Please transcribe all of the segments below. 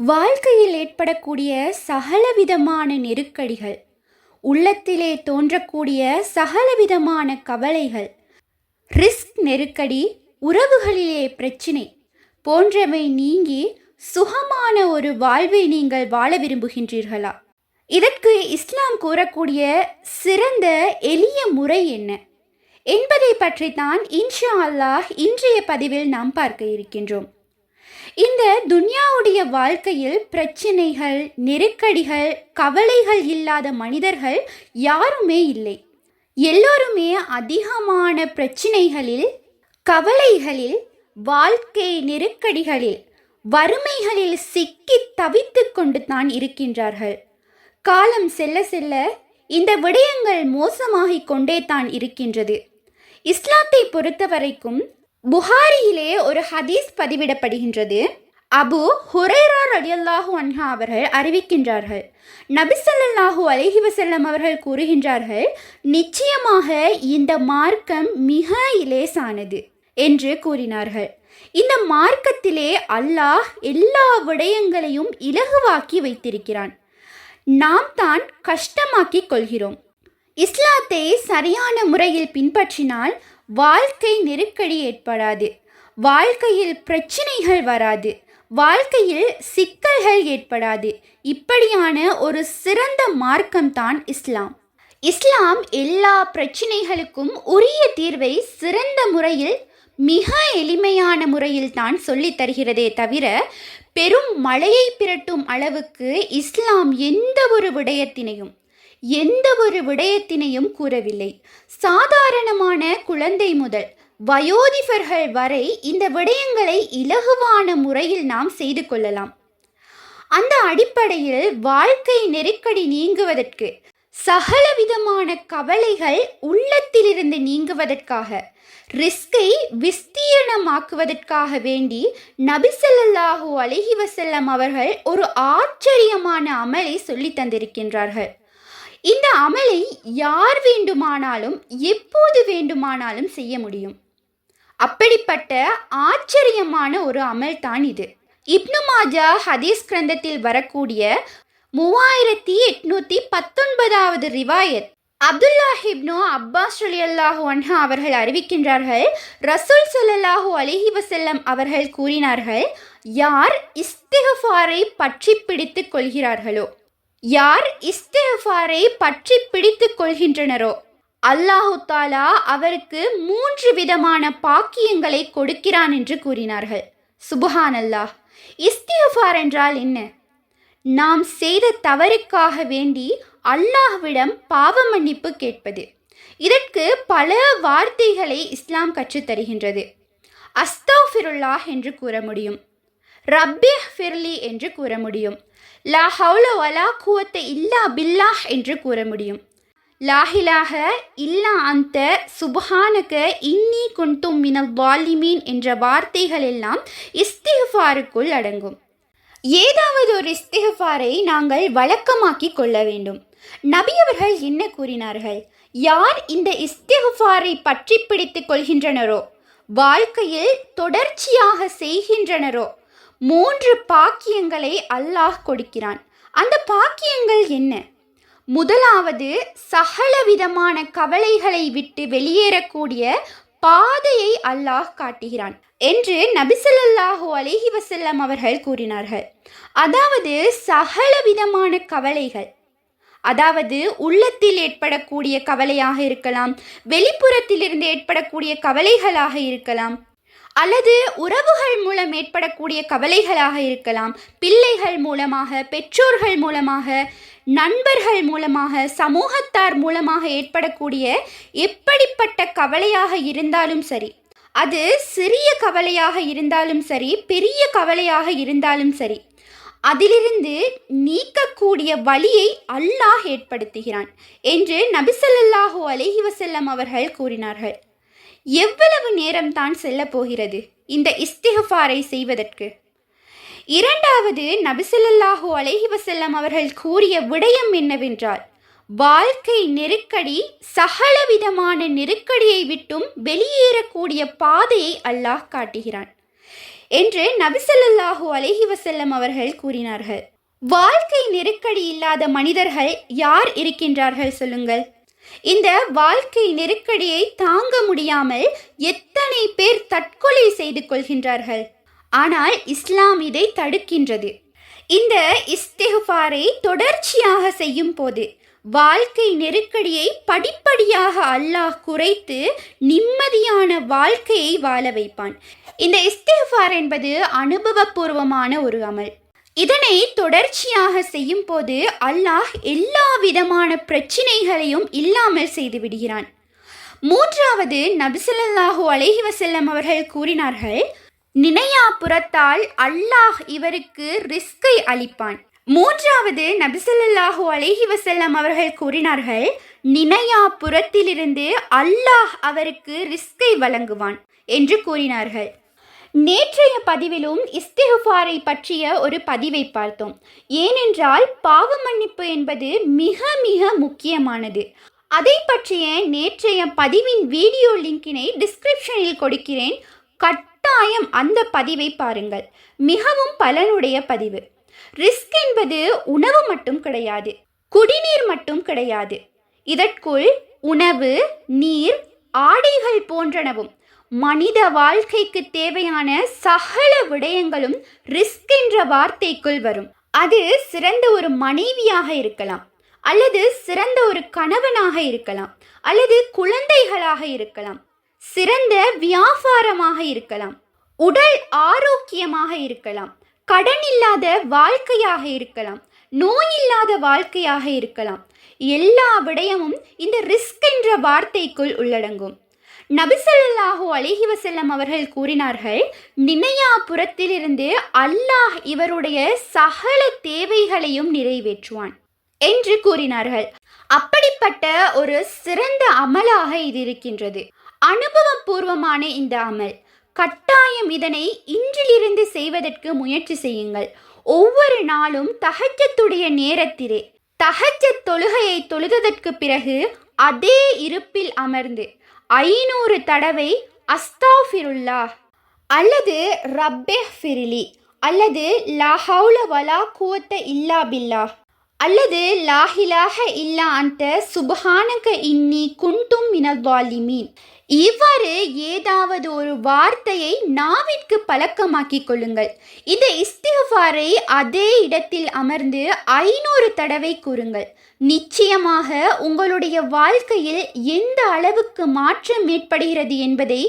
வாழ்க்கையில் ஏற்படக்கூடிய சகலவிதமான நெருக்கடிகள் உள்ளத்திலே தோன்றக்கூடிய சகலவிதமான கவலைகள் ரிஸ்க் நெருக்கடி உறவுகளிலே பிரச்சினை போன்றவை நீங்கி சுகமான ஒரு வாழ்வை நீங்கள் வாழ விரும்புகின்றீர்களா? இதற்கு இஸ்லாம் கூறக்கூடிய சிறந்த எளிய முறை என்ன? என்பதை பற்றித்தான் இன்ஷா அல்லாஹ் இன்றைய பதிவில் நாம் பார்க்க இருக்கின்றோம். இந்த துன்யாவுடைய வாழ்க்கையில் பிரச்சினைகள் நெருக்கடிகள் கவலைகள் இல்லாத மனிதர்கள் யாருமே இல்லை. எல்லோருமே அதிகமான பிரச்சனைகளில் கவலைகளில் வாழ்க்கை நெருக்கடிகளில் வறுமைகளில் சிக்கி தவித்து கொண்டு தான் இருக்கின்றார்கள். காலம் செல்ல செல்ல இந்த விடயங்கள் மோசமாகிக் கொண்டே தான் இருக்கின்றது. இஸ்லாத்தை பொறுத்தவரைக்கும் புகாரியிலே ஒரு ஹதீஸ் பதிவிடப்படுகின்றது. அபு ஹுரேரா ரடியல்லாஹு அன்ஹா அவர்கள் அறிவிக்கின்றார்கள். நபிசல்லாஹூ அலஹி வசல்லம் அவர்கள் கூறுகின்றார்கள் நிச்சயமாக இந்த மார்க்கம் மிக இலேசானது என்று கூறினார்கள். இந்த மார்க்கத்திலே அல்லாஹ் எல்லா விடயங்களையும் இலகுவாக்கி வைத்திருக்கிறான். நாம் தான் கஷ்டமாக்கிக் கொள்கிறோம். இஸ்லாத்தை சரியான முறையில் பின்பற்றினால் வாழ்க்கை நெருக்கடி ஏற்படாது. வாழ்க்கையில் பிரச்சனைகள் வராது. வாழ்க்கையில் சிக்கல்கள் ஏற்படாது. இப்படியான ஒரு சிறந்த மார்க்கம்தான் இஸ்லாம். இஸ்லாம் எல்லா பிரச்சனைகளுக்கும் உரிய தீர்வை சிறந்த முறையில் மிக எளிமையான முறையில் தான் சொல்லித் தருகிறதே தவிர பெரும் மழையை பிரட்டும் அளவுக்கு இஸ்லாம் எந்த ஒரு விடயத்தினையும் எந்த ஒரு விடயத்தினையும் கூறவில்லை. சாதாரணமான குழந்தை முதல் வயோதிபர்கள் வரை இந்த விடயங்களை இலகுவான முறையில் நாம் செய்து கொள்ளலாம். அந்த அடிப்படையில் வாழ்க்கை நெருக்கடி நீங்குவதற்கு சகலவிதமான கவலைகள் உள்ளத்திலிருந்து நீங்குவதற்காக ரிஸ்கை விஸ்தீரணமாக்குவதற்காக வேண்டி நபிசல்லாஹூ அலஹி வசல்லம் அவர்கள் ஒரு ஆச்சரியமான அமலை சொல்லி தந்திருக்கின்றார்கள். இந்த அமலை யார் வேண்டுமானாலும் எப்போது வேண்டுமானாலும் செய்ய முடியும். அப்படிப்பட்ட ஆச்சரியமான ஒரு அமல் தான் இது. இப்னு மாஜா ஹதீஸ் கிரந்தத்தில் வரக்கூடிய மூவாயிரத்தி எட்நூத்தி பத்தொன்பதாவது ரிவாயத் அப்துல்லா ஹிப்னு அப்பாஸ் அல்லாஹூ அன்ஹா அவர்கள் அறிவிக்கின்றார்கள் ரசூல் சல்லாஹூ அலிஹி வசல்லம் அவர்கள் கூறினார்கள் யார் இஸ்திகஃபாரை பற்றி பிடித்து கொள்கிறார்களோ யார் இஸ்திகஃபாரை பற்றி பிடித்து கொள்கின்றனரோ அல்லாஹு தாலா அவருக்கு மூன்று விதமான பாக்கியங்களை கொடுக்கிறான் என்று கூறினார்கள். சுபஹான் அல்லாஹ் இஸ்திஃபார் என்றால் என்ன? நாம் செய்த தவறுக்காக வேண்டி அல்லாஹ்விடம் பாவ மன்னிப்பு கேட்பது. இதற்கு பல வார்த்தைகளை இஸ்லாம் கற்றுத்தருகின்றது அஸ்தௌஃபிருல்லாஹ் என்று கூற முடியும். ரப்பி ஃபிர்லி என்று கூற முடியும். லா ஹவுல வலா குவத்தை இல்லா பில்லாஹ் என்று கூற முடியும். லாஹிலாக இல்லா அந்த சுபஹானக இன்னி குண்டும் மினல் வாலிமீன் என்ற வார்த்தைகள் எல்லாம் இஸ்திஃபாருக்குள் அடங்கும். ஏதாவது ஒரு இஸ்திஃபாரை நாங்கள் வழக்கமாக்கி கொள்ள வேண்டும். நபியவர்கள் என்ன கூறினார்கள்? யார் இந்த இஸ்திஃபாரை பற்றி பிடித்து கொள்கின்றனரோ? வாழ்க்கையில் தொடர்ச்சியாக செய்கின்றனரோ? மூன்று பாக்கியங்களை அல்லாஹ் கொடுக்கிறான். அந்த பாக்கியங்கள் என்ன? முதலாவது சகல விதமான கவலைகளை விட்டு வெளியேறக்கூடிய பாதையை அல்லாஹ் காட்டுகிறான் என்று நபிசல்லாஹு அலிஹி வசல்லம் அவர்கள் கூறினார்கள். அதாவது சகல விதமான கவலைகள். அதாவது உள்ளத்தில் ஏற்படக்கூடிய கவலையாக இருக்கலாம் வெளிப்புறத்திலிருந்து ஏற்படக்கூடிய கவலைகளாக இருக்கலாம் அல்லது உறவுகள் மூலம் ஏற்படக்கூடிய கவலைகளாக இருக்கலாம் பிள்ளைகள் மூலமாக பெற்றோர்கள் மூலமாக நண்பர்கள் மூலமாக சமூகத்தார் மூலமாக ஏற்படக்கூடிய எப்படிப்பட்ட கவலையாக இருந்தாலும் சரி அது சிறிய கவலையாக இருந்தாலும் சரி பெரிய கவலையாக இருந்தாலும் சரி அதிலிருந்து நீக்கக்கூடிய வழியை அல்லாஹ் ஏற்படுத்துகிறான் என்று நபிசல்லாஹூ அலைஹி வசல்லம் அவர்கள் கூறினார்கள். எவ்வளவு நேரம் தான் செல்ல போகிறது இந்த இஸ்திகஃபாரை செய்வதற்கு? இரண்டாவது நபிசல்லாஹூ அலைஹி வசல்லம் அவர்கள் கூறிய விடயம் என்னவென்றால் வாழ்க்கை நெருக்கடி சகலவிதமான நெருக்கடியை விட்டும் வெளியேறக்கூடிய பாதையை அல்லாஹ் காட்டுகிறான் என்று நபிசல்லாஹூ அலைஹி வசல்லம் அவர்கள் கூறினார்கள். வாழ்க்கை நெருக்கடி இல்லாத மனிதர்கள் யார் இருக்கின்றார்கள் சொல்லுங்கள்? இந்த வாழ்க்கை நெருக்கடியை தாங்க முடியாமல் எத்தனை பேர் தற்கொலை செய்து கொள்கின்றார்கள். ஆனால் இஸ்லாம் இதை தடுக்கின்றது. இந்த இஸ்திஃபாரை தொடர்ச்சியாக செய்யும் போது வாழ்க்கை நெருக்கடியை படிப்படியாக அல்லாஹ் குறைத்து நிம்மதியான வாழ்க்கையை வாழ வைப்பான். இந்த இஸ்திஃபார் என்பது அனுபவபூர்வமான ஒரு அமல். இதனை தொடர்ச்சியாக செய்யும் போது அல்லாஹ் எல்லா விதமான பிரச்சினைகளையும் இல்லாமல் செய்து விடுகிறான். மூன்றாவது நபிசல்லாஹு அலைஹி வசல்லம் அவர்கள் கூறினார்கள் நினையா புறத்தால் அல்லாஹ் இவருக்கு ரிஸ்கை அளிப்பான். மூன்றாவது நபிசல்லாஹு அலேஹி வசல்லம் அவர்கள் கூறினார்கள் நினையா புறத்திலிருந்து அல்லாஹ் அவருக்கு ரிஸ்கை வழங்குவான் என்று கூறினார்கள். நேற்றைய பதிவிலும் இஸ்திகுஃபாரை பற்றிய ஒரு பதிவை பார்த்தோம். ஏனென்றால் பாவ மன்னிப்பு என்பது மிக மிக முக்கியமானது. அதை பற்றிய நேற்றைய பதிவின் வீடியோ லிங்கினை டிஸ்கிரிப்ஷனில் கொடுக்கிறேன். கட்டாயம் அந்த பதிவை பாருங்கள். மிகவும் பலனுடைய பதிவு. ரிஸ்க் என்பது உணவு மட்டும் கிடையாது குடிநீர் மட்டும் கிடையாது. இதற்குள் உணவு நீர் ஆடைகள் போன்றனவும். மனித வாழ்க்கைக்கு தேவையான சகல விடயங்களும் ரிஸ்க் என்ற வார்த்தைக்குள் வரும். அது சிறந்த ஒரு மனைவியாக இருக்கலாம் அல்லது சிறந்த ஒரு கணவனாக இருக்கலாம் அல்லது குழந்தைகளாக இருக்கலாம் சிறந்த வியாபாரமாக இருக்கலாம் உடல் ஆரோக்கியமாக இருக்கலாம் கடன் இல்லாத வாழ்க்கையாக இருக்கலாம் நோய் இல்லாத வாழ்க்கையாக இருக்கலாம். எல்லா விடயமும் இந்த ரிஸ்க் என்ற வார்த்தைக்குள் உள்ளடங்கும். நபிசல்லாஹு அலிஹி வசல்லம் அவர்கள் கூறினார்கள் நினையாபுரத்திலிருந்து அல்லாஹ் இவருடைய சகல தேவைகளையும் நிறைவேற்றுவான் என்று கூறினார்கள். அப்படிப்பட்ட ஒரு சிறந்த அமலாக இது இருக்கின்றது. அனுபவபூர்வமான இந்த அமல் கட்டாயம் இதனை இன்றிலிருந்து செய்வதற்கு முயற்சி செய்யுங்கள். ஒவ்வொரு நாளும் தகஜத்துடைய நேரத்திலே தகஜ தொழுகையை தொழுததற்கு பிறகு அதே இருப்பில் அமர்ந்து ஐநூறு தடவை அஸ்தாஃபிருல்லா. அல்லது ரப்பே ஃபிரிலி. அல்லது லாஹவுல வலா குவத்த இல்லா பில்லா. அல்லது லாஹிலாக இல்லா அந்த சுபஹானக இன்னி குண்டும் மினல் வாலிமீன். இவ்வாறு ஏதாவது ஒரு வார்த்தையை நாவிற்கு பழக்கமாக்கிக் கொள்ளுங்கள். இந்த இஸ்திஃபாரை அதே இடத்தில் அமர்ந்து ஐநூறு தடவை கூறுங்கள். நிச்சயமாக உங்களுடைய வாழ்க்கையில் எந்த அளவுக்கு மாற்றம் ஏற்படுகிறது என்பதை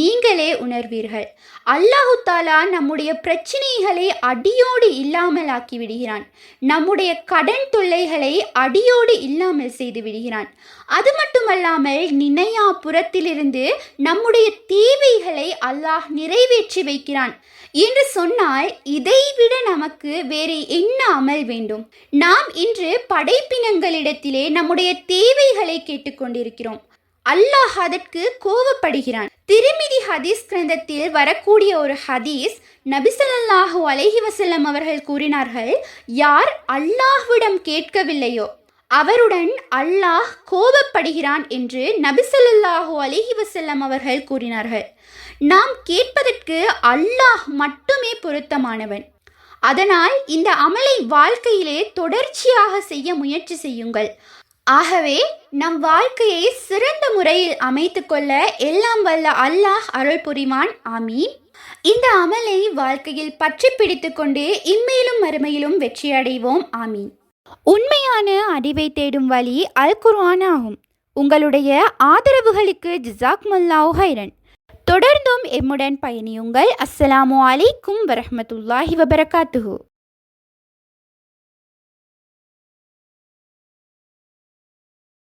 நீங்களே உணர்வீர்கள். அல்லாஹு தாலா நம்முடைய பிரச்சனைகளை அடியோடு இல்லாமல் ஆக்கி விடுகிறான் நம்முடைய கடன் தொல்லைகளை அடியோடு இல்லாமல் செய்து விடுகிறான். அது மட்டுமல்லாமல் நினையா புறத்திலிருந்து நம்முடைய தேவைகளை அல்லாஹ் நிறைவேற்றி வைக்கிறான். என்று சொன்னால் இதைவிட நமக்கு வேறு என்ன அமல் வேண்டும்? நாம் இன்று படைப்பினங்களிடத்திலே நம்முடைய தேவைகளை கேட்டுக்கொண்டிருக்கிறோம். அல்லாஹ் அதற்கு கோவப்படுகிறான். திருமிதி ஹதீஸ் கிரந்தத்தில் வரக்கூடிய ஒரு ஹதீஸ் நபிசல்லாஹு அலஹி வசல்லம் அவர்கள் கூறினார்கள் யார் அல்லாஹ்விடம் கேட்கவில்லையோ அவருடன் அல்லாஹ் கோபப்படுகிறான் என்று நபிசல்லாஹு அலஹி வசல்லம் அவர்கள் கூறினார்கள். நாம் கேட்பதற்கு அல்லாஹ் மட்டுமே பொருத்தமானவன். அதனால் இந்த அமலை வாழ்க்கையிலே தொடர்ச்சியாக செய்ய முயற்சி செய்யுங்கள். ஆகவே நம் வாழ்க்கையை சிறந்த முறையில் அமைத்து கொள்ள எல்லாம் வல்ல அல்லாஹ் அருள் புரிவான். ஆமீன். இந்த அமலை வாழ்க்கையில் பற்றி பிடித்து கொண்டு இம்மையிலும் மறுமையிலும் வெற்றியடைவோம். ஆமீன். உண்மையான அறிவை தேடும் வழி அல் குர்ஆன் ஆகும். உங்களுடைய ஆதரவுகளுக்கு ஜிசாக் முல்லாஹ் ஹைரன் தொடர்ந்தும் எம்முடன் பயணியுங்கள். அஸ்ஸலாமு அலைக்கும் வரஹமத்துல்லாஹி வபரகாத்துஹூ.